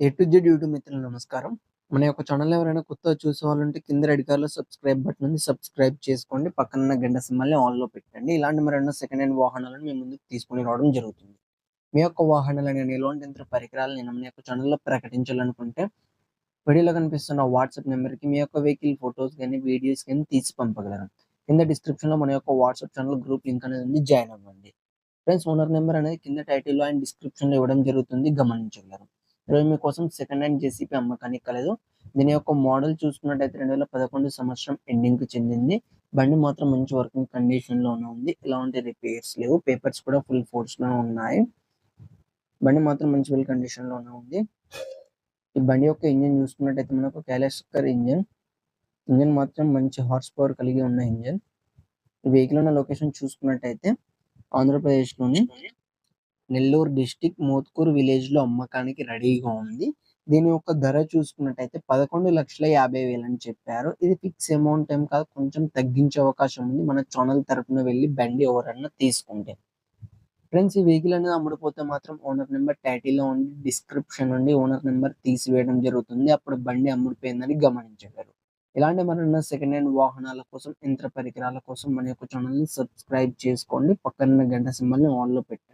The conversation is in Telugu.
ఏ టు జెడ్ యూట్యూబ్ మిత్రులు నమస్కారం. మన యొక్క ఛానల్ ఎవరైనా కొత్తగా చూసేవాళ్ళంటే కింద రెడ్ కలర్ సబ్స్క్రైబ్ బటన్ ఉంది. సబ్స్క్రైబ్ చేసుకోండి. పక్కన గంట సింబల్ని ఆన్లో పెట్టండి. ఇలాంటి మరెన్నో సెకండ్ హ్యాండ్ వాహనాలను మీ ముందుకు తీసుకుని రావడం జరుగుతుంది. మీ యొక్క వాహనాలను ఎలాంటి యంత్ర పరికరాలు నేను మన యొక్క ఛానల్లో ప్రకటించాలనుకుంటే వీడియోలో కనిపిస్తున్న వాట్సాప్ నెంబర్కి మీ యొక్క వెహికల్ ఫొటోస్ కానీ వీడియోస్ కానీ తీసి పంపగలరు. కింద డిస్క్రిప్షన్లో లో మన యొక్క వాట్సాప్ ఛానల్ గ్రూప్ లింక్ అనేది ఉంది. జాయిన్ అవ్వండి. ఫ్రెండ్స్ ఓనర్ నెంబర్ అనేది కింద టైటిల్లో అండ్ డిస్క్రిప్షన్లో లో ఇవ్వడం జరుగుతుంది. గమనించగలరు. ఈరోజు మీకోసం సెకండ్ హ్యాండ్ జేసీపీ అమ్మకానికి కలదు దీని యొక్క మోడల్ చూసుకున్నట్టయితే రెండు వేల పదకొండు సంవత్సరం ఎండింగ్కి చెందింది. బండి మాత్రం మంచి వర్కింగ్ కండిషన్లోనే ఉంది. ఎలాంటి రిపేర్స్ లేవు. పేపర్స్ కూడా ఫుల్ ఫోర్స్లో ఉన్నాయి. బండి మాత్రం మంచి వెల్ కండిషన్లోనే ఉంది. ఈ బండి యొక్క ఇంజిన్ చూసుకున్నట్టయితే మనకు క్యాలెస్కర్ ఇంజిన్ ఇంజిన్ మాత్రం మంచి హార్స్ పవర్ కలిగి ఉన్న ఇంజిన్ ఈ వెహికల్ ఉన్న లొకేషన్ చూసుకున్నట్టయితే ఆంధ్రప్రదేశ్లోని నెల్లూరు డిస్టిక్ మోత్కూరు విలేజ్లో అమ్మకానికి రెడీగా ఉంది. దీని యొక్క ధర చూసుకున్నట్టయితే పదకొండు లక్షల యాభై వేలు అని చెప్పారు. ఇది ఫిక్స్ అమౌంట్ ఏం కాదు కొంచెం తగ్గించే అవకాశం ఉంది. మన ఛానల్ తరపున వెళ్ళి బండి ఎవరన్నా తీసుకుంటే. ఫ్రెండ్స్ ఈ వెహికల్ అనేది అమ్ముడుపోతే మాత్రం ఓనర్ నెంబర్ టైటిల్లో ఉండి డిస్క్రిప్షన్ నుండి ఓనర్ నెంబర్ తీసివేయడం జరుగుతుంది. అప్పుడు బండి అమ్ముడిపోయిందని గమనించగలరు. ఇలాంటి మరన్న సెకండ్ హ్యాండ్ వాహనాల కోసం యంత్ర పరికరాల కోసం మన యొక్క ఛానల్ని సబ్స్క్రైబ్ చేసుకోండి. పక్కన గంట సింబల్ని ఆన్లో లో పెట్టండి.